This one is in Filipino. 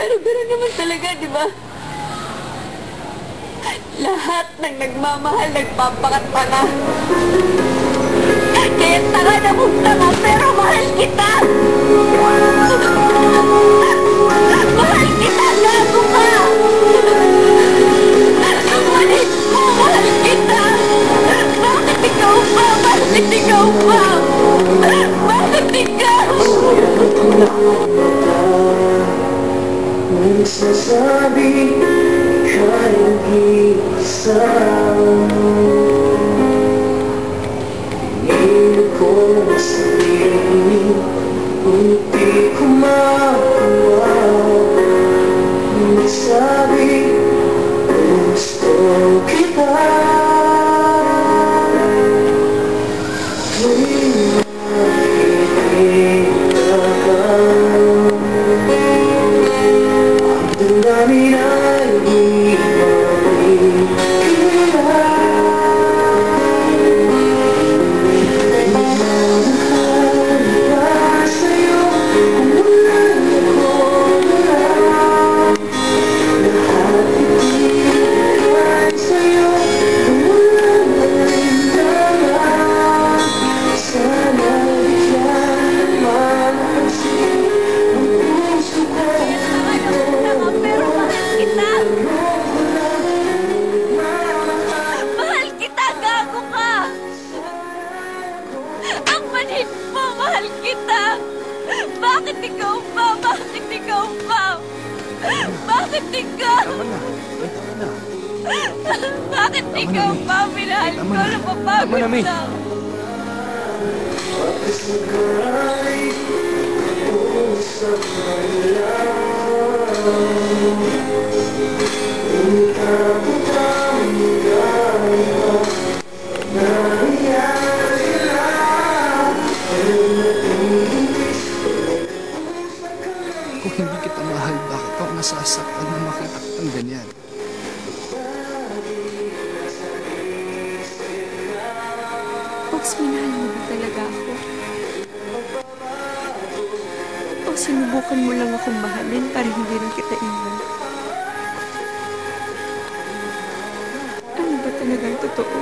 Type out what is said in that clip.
Pero gano'n naman talaga, di ba? Lahat ng nagmamahal nagpapakatanga. Kaya tanga na mong tanga, pero mahal kita! Nagsasabi kayang isa Hindi ko sabihin Ngunit di ko magawa Nagsabi gusto kita. Tuwing Bakit ikaw? Bakit ikaw pa? Minahal ko, napapagod Tama na, lang. Kung hindi kita mahal, bakit ako nasasaktan na makita kitang ganyan? Ox, minahal mo ba talaga ako? O sinubukan mo lang akong mahalin para hindi rin kita iwan? Ano ba talagang totoo?